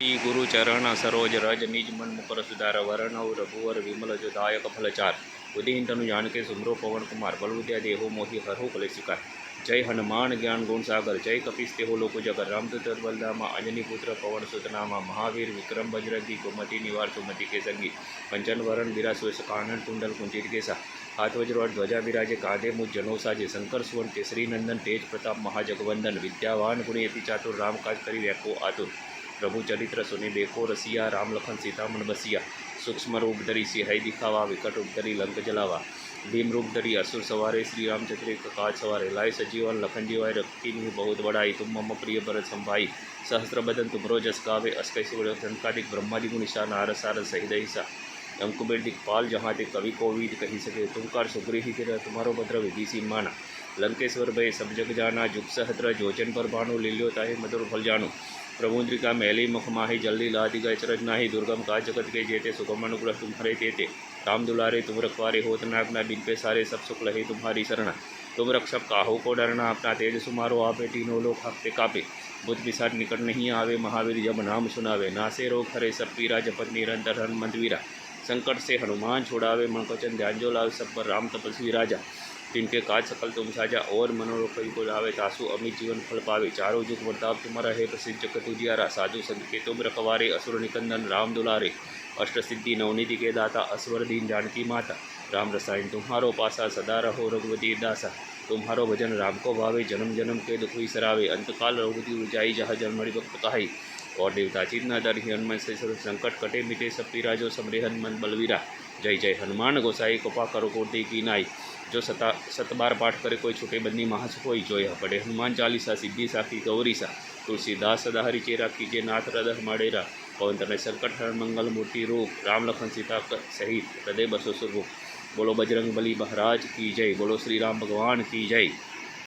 શ્રી ગુરુ ચરણ સરોજ રજ નિજ મન મુકર સુધાર વરણવ રઘુવર વિમલ જો દાયક ફલચાર ઉદયન તનુ જાનકે સુમરો પવન કુમાર બલવુદ્યા દેહો મોહી હરહો કલે શિકાર. જય હનુમાન જ્ઞાન ગુણ સાગર, જય કપિસ તેહો લોકો જગર. રામદૂત બલદામાં અંજની પુત્ર પવન સુતનામાં, મહાવીર વિક્રમ બજરંગી, ગોમતી નિવાર સુમતી કે સંગી. પંચન વરણ બિરાસુસ કાનન કુંડલ કુંજિત કેસા. હાથ વજ્રવાટ ધ્વજા બિરાજે, કાંધે મુજ જનો સાજે. શંકર સુવન, કેસરી નંદન, તેજ પ્રતાપ, મહાજગવંદન. વિદ્યાવાન ગુણી અતિ ચાતુર રામ કાજ કરી વ્યાકો આતુર. પ્રભુચરિત્ર સુની બેકો રસિયા રામલખન સીતામણ બસિયા, સૂક્ષ્મ રૂપ ધરી સિંહાઈ દિખાવા, વિકટ રૂપ ધરી લંક જલાવા. ભીમરૂપ ધરી અસુર સવારે શ્રી રામચંદ્ર કકાજ સવારે લાય સજીવન, લખન જીવાય રક્તિની બહુત વડાઈ. તુમ મમ પ્રિય ભરત સંભાઈ સહસ્ત્રબદન તુમરો જસ ગાવે અસ્કૈ સુવર્ધન કાટિક બ્રહ્માદિ ગુણિશા નારસાર સહિદૈસા नारद सारद सहित ईसा अंकुबेर दिखपाल जहाँ ते कवि कोविद कही सके तुमकार सुग्रीही तेरा तुम्हारो भद्र विभीषी माना लंकेश्वर भय सब जग जाना जुग सहस्त्र जोजन पर भानु लील्यो ताहे मधुर फल जानु प्रभुद्रिका मैली मुख माही जल्दी लादी गए चरज नाही दुर्गम का जगत के जेते सुगम अनुग्रह तुम्हारे तेते राम दुलारे तुम रखवारे होत नाग ना बिन पे सारे सब सुख लहे तुम्हारी शरण तुम रक्षक काहो को डरना अपना तेज सुमारो आपे तीनों लोग हफ्ते कापे बुद्ध पिसाट निकट नहीं आवे महावीर जब नाम सुनावे नासे रोग हरे सब पीरा जपत निरंतर हनुमंत वीरा સંકટ સે હનુમાન છોડાવે મણકોચન ધ્યાન જો લાવે સબ પર રામ તપસ્વી રાજા. राजा तिनके काज सकल तुम साजा और मनोरथ कई को लावे तासु अमित जीवन फल पावे चारों जुग वर्ताप तुम्हारा है प्रसिद्ध जगत उजियारा साधु संत के तुम रखवारे असुर निकंदन राम दुलारे अष्ट सिद्धि नवनिधि के दाता असवर दीन जानकी माता राम रसायन तुम्हारो पासा सदा रहो रघुवती दासा तुम्हारो भजन राम को भावे जन्म जन्म के दुख विसरावे अंतकाल रघुवती उजाई जहाँ जन्मणि भक्त कहाई और देवता चिन्ह दर हनुमान से सर्व संकट कटे मिटे सब पीरा जो समरे हनुमान बलवीरा જય જય હનુમાન ગોસાઈ, કૃપા કરો કોટી કી નાય જો સતા સતબાર પાઠ કરે, કોઈ છૂટે બંની મહાસ હોય, જોયા પડે. હનુમાન ચાલીસા, સિદ્ધિ સાખી ગૌરીસા. તુલસીદાસ સદાહરી ચેરા કીજે નાથ હૃદય માળેરા પવન સંકટ હર મંગલ મૂર્તિ રૂપ. રામ લખન સીતા સહિત હૃદય બસો સ્વરૂપ બોલો બજરંગ બલી મહારાજ કી જય. બોલો શ્રી રામ ભગવાન કી જય.